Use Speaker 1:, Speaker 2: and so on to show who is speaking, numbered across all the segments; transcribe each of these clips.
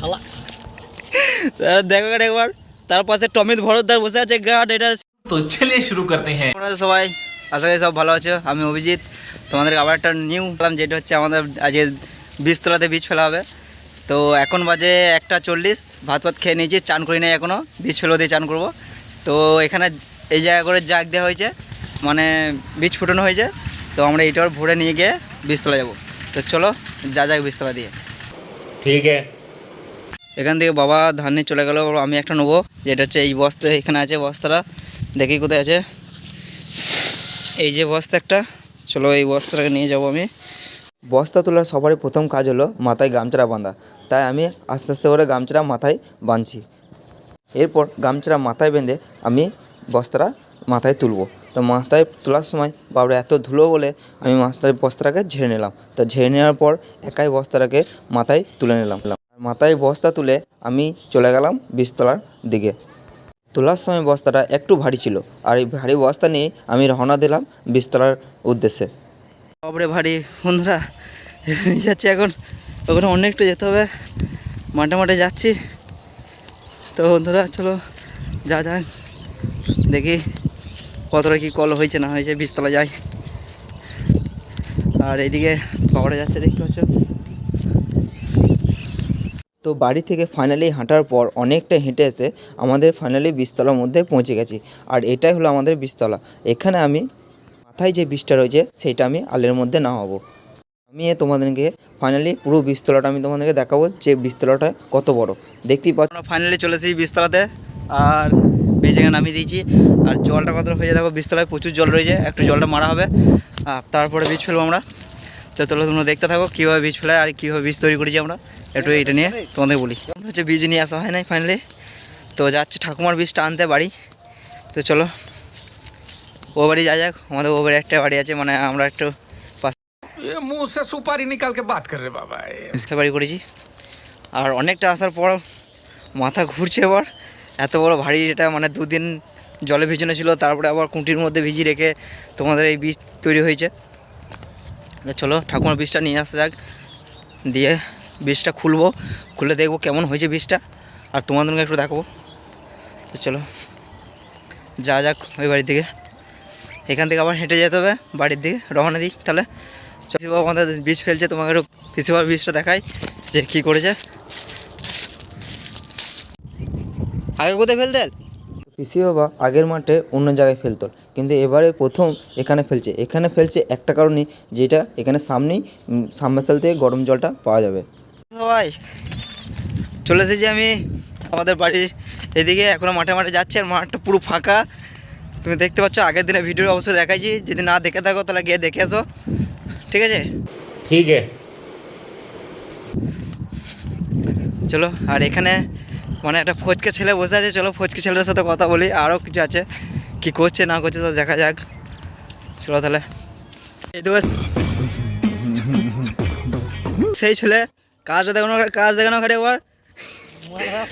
Speaker 1: শালা। দেখো একবার। তার পাশে টমিত ভরতদার বসে আছে গার্ড এটা
Speaker 2: তো শুরু করতে
Speaker 1: হ্যাঁ। সবাই আশা করি সব ভালো আছো। আমি অভিজিৎ। তোমাদের আবার একটা নিউ পেলাম যেটা হচ্ছে আমাদের আজকে বীজতলাতে বীজ ফেলা হবে। তো এখন বাজে একটা চল্লিশ। ভাত ভাত খেয়ে নিয়েছি চান করি নাই এখনও বীজ ফেলো দিয়ে চান করব। তো এখানে এই জায়গা করে জাগ দেওয়া হয়েছে। মানে বীজ ফুটানো হয়েছে। তো আমরা এইটার ভরে নিয়ে গিয়ে বীজতলা যাব। তো চলো যা যাক বীজতলা দিয়ে।
Speaker 2: ঠিক আছে।
Speaker 1: এখান থেকে বাবা ধান নিয়ে চলে গেল আমি একটা নেব। যেটা হচ্ছে এই বস্তা, এখানে আছে বস্তাটা। দেখি কোথায় আছে। এই যে বস্তা একটা, চলো এই বস্তাটাকে নিয়ে যাব আমি।
Speaker 3: বস্তা তোলার সবারই প্রথম কাজ হলো মাথায় গামছাড়া বাঁধা। তাই আমি আস্তে আস্তে করে গামছাড়া মাথায় বাঁধছি। এরপর গামছাড়া মাথায় বেঁধে আমি বস্তাটা মাথায় তুলবো। তো মাথায় তোলার সময় বাবরা এত ধুলো বলে আমি মাথায় বস্তাটাকে ঝেড়ে নিলাম। তো ঝেড়ে নেওয়ার পর একাই বস্তাটাকে মাথায় তুলে নিলাম। মাথায় বস্তা তুলে আমি চলে গেলাম বীজতলার দিকে। তোলার সময় বস্তাটা একটু ভারী ছিল, আর এই ভারী বস্তা নিয়ে আমি রওনা দিলাম বীজতলার উদ্দেশ্যে।
Speaker 1: বাবরে ভারী, বন্ধুরা যাচ্ছি এখন। ওখানে অনেকটা যেতে হবে। মাঠে মাঠে যাচ্ছি। তো বন্ধুরা, চলো, যা যাক। দেখি কতটা কি কল হয়েছে, না হয়েছে, বিস্তলা যাই। আর এইদিকে বাবারা যাচ্ছে, দেখতে পাচ্ছ?
Speaker 3: তো বাড়ি থেকে ফাইনালি হাঁটার পর অনেকটা হেঁটে এসে আমাদের ফাইনালি বিস্তলার মধ্যে পৌঁছে গেছি। আর এটাই হলো আমাদের বিস্তলা এখানে আমি মাথায় যে বীজটা রয়েছে সেইটা আমি আলের মধ্যে নামাবো। আমি তোমাদেরকে ফাইনালি পুরো বিস্তলাটা আমি তোমাদেরকে দেখাবো যে বিস্তলাটা কত বড়। দেখতেই পাচ্ছ
Speaker 1: ফাইনালি চলে এসেছি বিস্তলাতে আর বীজ এখানে নামিয়ে দিয়েছি। আর জলটা কতটা হয়ে দেখো বিস্তলায় প্রচুর জল রয়েছে। একটু জলটা মারা হবে। আর তারপরে বীজ ফেলব আমরা। তো চলো তোমরা দেখতে থাকো কীভাবে বীজ ফেলায় আর কীভাবে বীজ তৈরি করেছি আমরা। একটু এটা নিয়ে তোমাদের বলি। হচ্ছে বীজ নিয়ে আসা হয় নাই ফাইনালি তো যাচ্ছে ঠাকুমার বীজটা আনতে বাড়ি। তো চলো ও বাড়ি যা যাক আমাদের ও বাড়ি একটা বাড়ি আছে মানে আমরা একটু
Speaker 2: সুপারি বাদ করে রে
Speaker 1: বাবা বাড়ি করেছি। আর অনেকটা আসার পর মাথা ঘুরছে এবার এত বড় ভারী এটা মানে দুদিন জলে ভিজানো ছিল তারপরে আবার কুঁটির মধ্যে ভিজিয়ে রেখে তোমাদের এই বীজ তৈরি হয়েছে। চলো ঠাকুমার বীজটা নিয়ে আসা যাক। দিয়ে বীজটা খুলবো, খুলে দেখব কেমন হয়েছে বীজটা, আর তোমাদেরকে একটু দেখাবো। তো চলো, যা যাক ওই বাড়ির দিকে। এখান থেকে আবার হেঁটে যেতে হবে, বাড়ির দিকে রওনা দিই তাহলে। পিসিবাবু আমাদের বীজ ফেলছে, তোমাকে একটু পিসিবার বীজটা দেখাই যে কী করেছে। আগে কোথায় ফেলতেন
Speaker 3: পিসি বাবা আগের মাঠে অন্য জায়গায় ফেলতো। কিন্তু এবারে প্রথম এখানে ফেলছে। এখানে ফেলছে একটা কারণে যেটা এখানে সামনেই সাবমার্সাল থেকে গরম জলটা পাওয়া যাবে।
Speaker 1: সবাই চলে এসেছি আমি আমাদের বাড়ির এদিকে। এখনও মাঠে মাঠে যাচ্ছে আর মাঠটা পুরো ফাঁকা। তুমি দেখতে পাচ্ছ আগের দিনে ভিডিও অবশ্যই দেখাইছি। যদি না দেখে থাকো তাহলে গিয়ে দেখে আসো। ঠিক আছে?
Speaker 2: ঠিক আছে।
Speaker 1: চলো আর এখানে মানে একটা ফচকে ছেলে বসে আছে চলো ফচকে ছেলের সাথে কথা বলি আরও কিছু আছে কি করছে না করছে তো দেখা যাক চলো তাহলে এই তো সেই ছেলে কাজটা দেখানো কাজ দেখানো খাটে এবার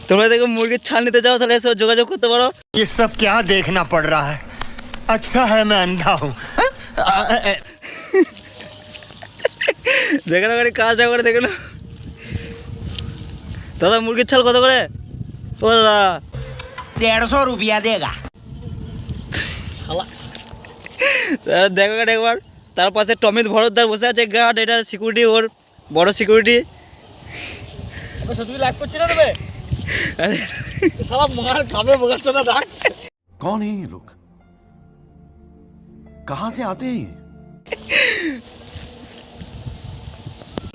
Speaker 1: তোমরা দেখো মুরগির ছাল নিতে যাও তাহলে এসে যোগাযোগ করতে পারো
Speaker 4: ये सब क्या देखना पड़ रहा है अच्छा है मैं अंधा हूँ
Speaker 1: দেখে না খালি কাজটা করে দেখে না দাদা মুরগির ছাল কত করে ও দাদা
Speaker 4: डेढ़ सौ रुपया देगा
Speaker 1: তাহলে দেখো গাড়ি একবার তার পাশে টমিত ভরতদার বসে আছে গার্ড এটা সিকিউরিটি ওর বড় সিকিউরিটি
Speaker 5: শুধু লাইভ করছি না তবে সারা মার খাবে বোঝাচ্ছে না ডাক
Speaker 6: कौन है ये लोग कहां से आते हैं ये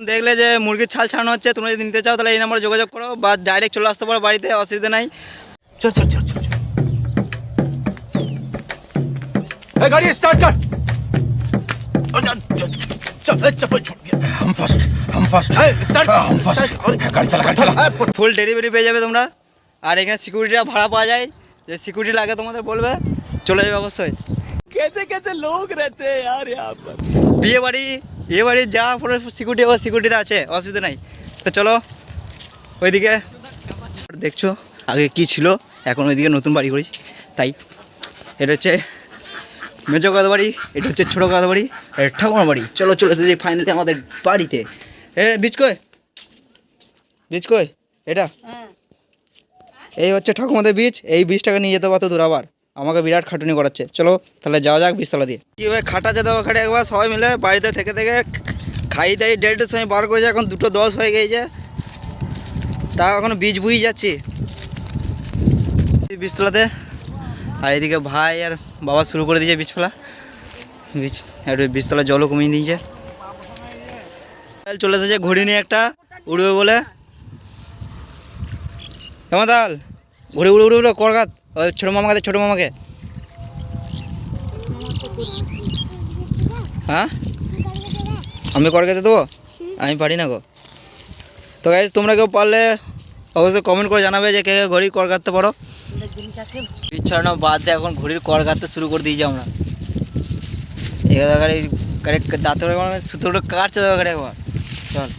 Speaker 1: দেখলে যে মুরগির ছাল ছাড়ানো হচ্ছে তোমরা যদি নিতে চাও তাহলে এই নম্বরে যোগাযোগ করো বা ডাইরেক্ট চলে আসতে পারো বাড়িতে অসুবিধা নাই। ফুল ডেলিভারি পেয়ে যাবে তোমরা। আর এখানে সিকিউরিটিরা ভাড়া পাওয়া যায়। যে সিকিউরিটি লাগে তোমাদের বলবে। চলে যাবে অবশ্যই।
Speaker 5: কেসে কেসে লোক রেতে
Speaker 1: বিয়ে বাড়ি বিয়ে বাড়ি যা পুরো সিকিউরিটি ও সিকিউরিটিতে আছে অসুবিধা নাই। তো চলো ওইদিকে দেখছ আগে কি ছিল এখন ওইদিকে নতুন বাড়ি করেছি তাই। এটা হচ্ছে মেজো কাদা বাড়ি এটা হচ্ছে ছোটো কাদা বাড়ি আর এটা ঠাকুমার বাড়ি। চলো চলে এসেছি ফাইনালি আমাদের বাড়িতে। এ বীজ কই? বীজ কই?
Speaker 7: এটা?
Speaker 8: হ্যাঁ।
Speaker 7: এই হচ্ছে ঠাকুমাদের বীজ এই বীজটাকে নিয়ে যেতে পারতো দূর আবার আমাকে বিরাট খাটুনি করাচ্ছে। চলো, তাহলে যাওয়া যাক বীজতলা দিয়ে। কীভাবে খাটা হবে খাটে একবার, সবাই মিলে বাড়িতে থেকে থেকে খাই দাই, দেড়টার সময় বার করেছে এখন দুটো দশ হয়ে গিয়েছে তা এখন বীজ বুই যাচ্ছি। বীজতলাতে আর এদিকে ভাই আর বাবা শুরু করে দিয়েছে বীজফেলা বীজ একটু বীজতলা জলও কমিয়ে দিয়েছে। চলে এসেছে ঘড়ি নিয়ে একটা, উড়বে বলে। তাল ঘুরে উড়ে উড়ে উড়ে করগাত ওই ছোটো মামাকে ছোটো মামাকে। হ্যাঁ? আমি করগাতে দেবো? আমি পারি না গো। তো গাইজ তোমরা কেউ পারলে অবশ্যই কমেন্ট করে জানাবে যে কে ঘড়ির কর কাটতে পারো। বিছানো বাদ দিয়ে এখন ঘড়ির কর কাটতে শুরু করে দিয়েছি আমরা। এখানে গাড়ি গাড়ি দাঁতে করে সুতোটা কাটছে গাড়ি একবার চল।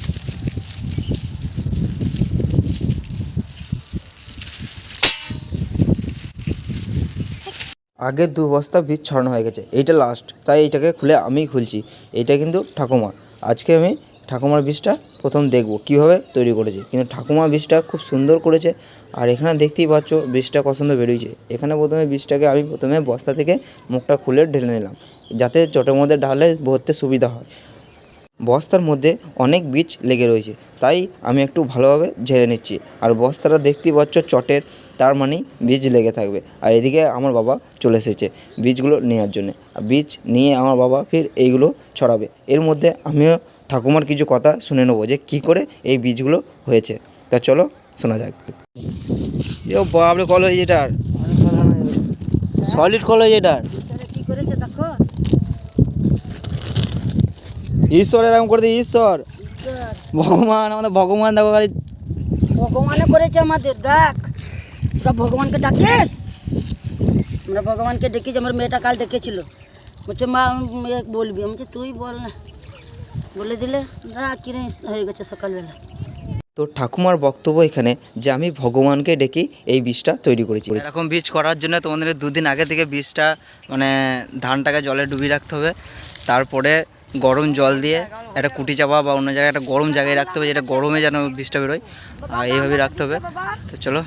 Speaker 1: আগের দু বস্তা বীজ ছড়ানো হয়ে গেছে, এইটা লাস্ট তাই এইটাকে খুলে আমি খুলছি, এইটা কিন্তু ঠাকুমার। আজকে আমি ঠাকুমার বীজটা প্রথম দেখব, কীভাবে তৈরি করেছে। কিন্তু ঠাকুমা বীজটা খুব সুন্দর করেছে, আর এখানে দেখতেই পাচ্ছ বীজটা পছন্দ বেরিয়েছে এখানে প্রথমে বীজটাকে আমি প্রথমে বস্তা থেকে মুখটা খুলে ঢেলে নিলাম, যাতে চটের মধ্যে ঢালে ভরতে সুবিধা হয়। বস্তার মধ্যে অনেক বীজ লেগে রয়েছে। তাই আমি একটু ভালোভাবে ঝেড়ে নিচ্ছি। আর বস্তাটা দেখতেই পাচ্ছ চটের, তার মানে বীজ লেগে থাকবে। আর এদিকে আমার বাবা চলে এসেছে বীজগুলো নেওয়ার জন্য। আর বীজ নিয়ে আমার বাবা ফির এইগুলো ছড়াবে। এর মধ্যে আমিও ঠাকুমার কিছু কথা শুনে নেব যে কী করে এই বীজগুলো হয়েছে। তা চলো শোনা যাক।
Speaker 7: বাপরে কল হয়েছে এটার সলিড কল হয়েছে এটার
Speaker 8: সেটা কি করেছে দেখো
Speaker 7: ঈশ্বর এরকম করে দিই ঈশ্বর। ভগবান আমাদের ভগবান দেখো গাড়ি
Speaker 8: ভগবানে করেছে আমাদের দেখ। তোরা ভগবানকে ডাকিস? আমরা ভগবানকে ডেকেছি আমার মেয়েটা কাল ডেকেছিল। বলছে মা মেয়ে বলবি। আমি বলছি, তুই বল না। বলে দিলে না কিনে হয়ে গেছে সকালবেলা।
Speaker 1: তো ঠাকুমার বক্তব্য এখানে যে আমি ভগবানকে ডেকে এই বীজটা তৈরি করেছি।
Speaker 7: এরকম বীজ করার জন্য তোমাদের দুদিন আগে থেকে বীজটা মানে ধানটাকে জলে ডুবিয়ে রাখতে হবে। তারপরে গরম জল দিয়ে একটা কুটি চাপা বা অন্য জায়গায় একটা গরম জায়গায় রাখতে হবে, যেটা গরমে যেন বৃষ্টি বেরোয়। আর এইভাবেই রাখতে হবে। তো চলো,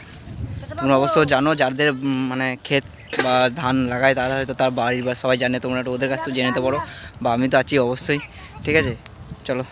Speaker 7: তোমরা অবশ্য জানো, যাদের মানে ক্ষেত বা ধান লাগায় তারা হয়তো তার বাড়ির বা সবাই জানে, তোমরা ওদের কাছ থেকে জেনে নিতে পারো। বা আমি তো আছি অবশ্যই, ঠিক আছে? চলো।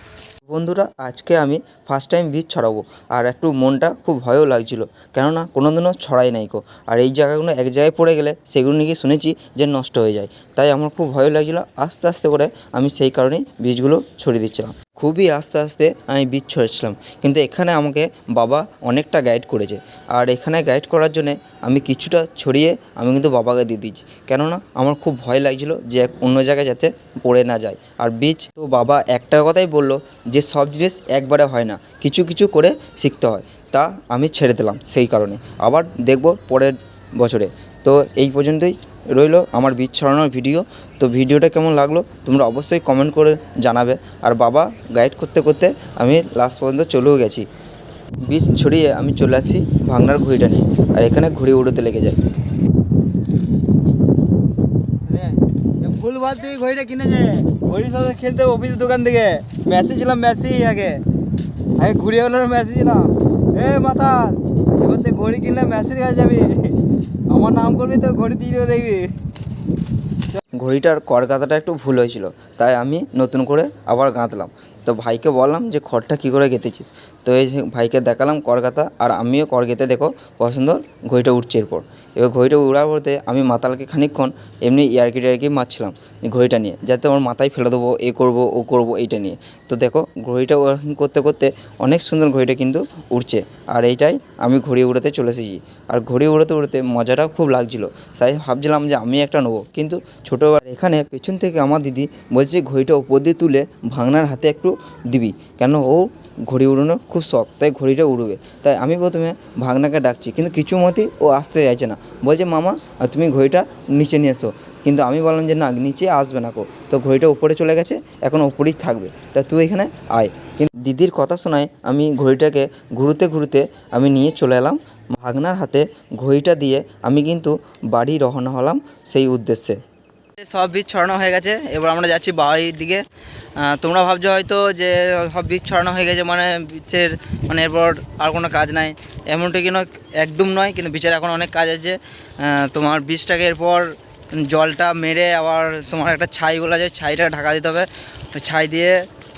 Speaker 1: বন্ধুরা, আজকে আমি ফার্স্ট টাইম বীজ ছড়াবো। আর একটু মনটা খুব ভয়ও লাগছিল। কেননা কোনো দিনও ছড়াই নাই কো আর এই জায়গাগুলো এক জায়গায় পড়ে গেলে সেগুলো নাকি শুনেছি যে নষ্ট হয়ে যায়। তাই আমার খুব ভয় লাগছিল। আস্তে আস্তে করে আমি সেই কারণেই বীজগুলো ছড়িয়ে দিচ্ছিলাম। খুবই আস্তে আস্তে আমি বীজ ছড়েছিলাম কিন্তু এখানে আমাকে বাবা অনেকটা গাইড করেছে। আর এখানে গাইড করার জন্যে আমি কিছুটা ছড়িয়ে আমি কিন্তু বাবাকে দিয়ে দিচ্ছি কেননা আমার খুব ভয় লাগছিল যে এক অন্য জায়গায় যাতে পড়ে না যায়। আর বীজ, তো বাবা একটা কথাই বলল যে সব জিনিস একবারে হয় না, কিছু কিছু করে শিখতে হয়। তা আমি ছেড়ে দিলাম সেই কারণে। আবার দেখব পরের বছরে। তো এই পর্যন্তই রইল আমার বীজ ছড়ানোর ভিডিও। তো ভিডিওটা কেমন লাগল তোমরা অবশ্যই কমেন্ট করে জানাবে। আর বাবা গাইড করতে করতে আমি লাস্ট পর্যন্ত চলেও গেছি। বীজ ছড়িয়ে আমি চলে আসছি ভাঙনার ঘড়িটা নিয়ে। আর এখানে ঘুড়ি উড়োতে লেগে যায়।
Speaker 7: ফুল বাদ দিয়ে ঘড়িটা ঘড়ির সাথে খেলতে দোকান থেকে। ছিলাম আগে। আগে এ মাথা ঘড়ি কিনলে মেসির কাছে যাবি। আমার নাম করবি তো ঘড়ি দিয়ে দেখবি।
Speaker 1: ঘড়িটার কর গাঁথাটা একটু ভুল হয়েছিল, তাই আমি নতুন করে আবার গাঁথলাম। তো ভাইকে বললাম যে খড়টা কী করে গেঁথেছিস? তো এই ভাইকে দেখালাম কর গাঁথা আর আমিও কর গেঁথে দেখো পছন্দ ঘড়িটা উঠছে এরপর। এবার ঘড়িটা উড়ার পরতে আমি মাতালকে খানিকক্ষণ এমনি ইয়ারকি টার্কি মারছিলাম ঘড়িটা নিয়ে, যাতে আমার মাথায় ফেলে দেবো, এ করব, ও করব, এইটা নিয়ে। তো দেখো, ঘড়িটা ওয়ার্কিং করতে করতে অনেক সুন্দর ঘড়িটা কিন্তু উড়ছে। আর এইটাই আমি ঘড়ি উড়াতে চলে এসেছি। আর ঘড়ি উড়াতে উড়াতে মজাটাও খুব লাগছিল। তাই ভাবছিলাম যে আমি একটা নেব। কিন্তু ছোটোবেলা এখানে পেছন থেকে আমার দিদি বলছে, ঘড়িটা উপর দিয়ে তুলে ভাঙনার হাতে একটু দিবি। কেন ও ঘড়ি উড়ানোর খুব শখ, তাই ঘড়িটা উড়বে। তাই আমি প্রথমে ভাগনাকে ডাকছি, কিন্তু কিছু মতেই ও আসতে চাইছে না। বলছে, মামা তুমি ঘড়িটা নিচে নিয়ে এসো। কিন্তু আমি বললাম যে, না, নিচে আসবে না কো তো ঘড়িটা উপরে চলে গেছে, এখন ওপরেই থাকবে। তা তুই এখানে আয়। কিন্তু দিদির কথা শোনায় আমি ঘড়িটাকে ঘুরতে ঘুরতে আমি নিয়ে চলে এলাম। ভাগনার হাতে ঘড়িটা দিয়ে আমি কিন্তু বাড়ি রওনা হলাম সেই উদ্দেশ্যে। সব বীজ ছড়ানো হয়ে গেছে। এবার আমরা যাচ্ছি বাড়ির দিকে। তোমরা ভাবছ হয়তো যে সব বীজ ছড়ানো হয়ে গেছে মানে বীজের মানে এরপর আর কোনো কাজ নাই। এমনটা কিন্তু একদম নয়, কিন্তু বীজের এখন অনেক কাজ আছে। তোমার বীজটাকে এরপর জলটা মেরে আবার তোমার একটা ছাই বলা যায়, ছাইটা ঢাকা দিতে হবে। ছাই দিয়ে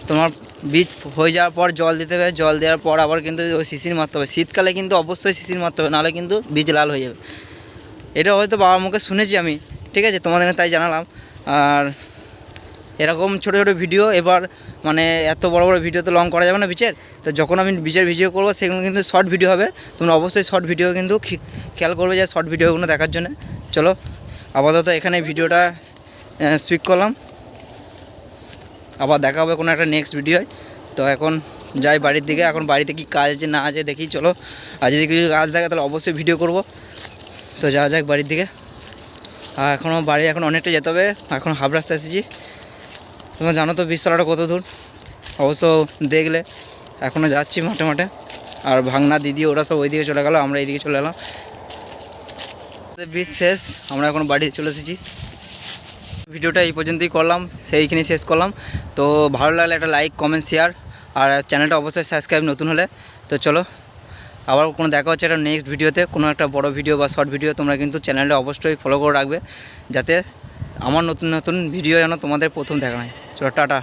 Speaker 1: তোমার বীজ হয়ে যাওয়ার পর জল দিতে হবে। জল দেওয়ার পর আবার কিন্তু ওই শিশির মারতে হবে। শীতকালে কিন্তু অবশ্যই শিশির মারতে হবে, নাহলে কিন্তু বীজ লাল হয়ে যাবে। এটা হয়তো বাবার মুখে শুনেছি আমি। ঠিক আছে তোমাদের তাই জানালাম। আর এরকম ছোটো ছোটো ভিডিও এবার মানে এত বড় বড় ভিডিও তো লং করা যাবে না বিচের। তো যখন আমি বিচের ভিডিও করব, সেগুলো কিন্তু শর্ট ভিডিও হবে। তোমরা অবশ্যই শর্ট ভিডিও কিন্তু খেয়াল করবে যে শর্ট ভিডিওগুলো দেখার জন্য। চলো, আপাতত এখানে ভিডিওটা স্পিক করলাম। আবার দেখা হবে কোনো একটা নেক্সট ভিডিও তো এখন যাই বাড়ির দিকে, এখন বাড়িতে কি কাজ আছে না আছে দেখি, চলো। আর যদি কিছু কাজ থাকে, তাহলে অবশ্যই ভিডিও করব। তো যাওয়া যাক বাড়ির দিকে। এখনও বাড়ি এখন অনেকটা যেতে হবে। এখন হাফ রাস্তা এসেছি। তোমরা জানো তো বিশতলাটা কত দূর? অবশ্য দেখলে এখনও যাচ্ছি মাঠে মাঠে। আর ভাঙনা দিদি ওরা সব ওইদিকে চলে গেলো, আমরা এইদিকে চলে এলাম। বীজ শেষ, আমরা এখন বাড়ি চলে এসেছি। ভিডিওটা এই পর্যন্তই করলাম সেইখানে শেষ করলাম। তো ভালো লাগলে একটা লাইক কমেন্ট শেয়ার আর চ্যানেলটা অবশ্যই সাবস্ক্রাইব নতুন হলে। তো চলো। আবার কোনো দেখা হচ্ছে একটা নেক্সট ভিডিওতে কোনো একটা বড় ভিডিও বা শর্ট ভিডিও তোমরা কিন্তু চ্যানেলটা অবশ্যই ফলো করে রাখবে, যাতে আমার নতুন নতুন ভিডিও যেন তোমাদের প্রথম দেখা হয়। চলো, টাটা।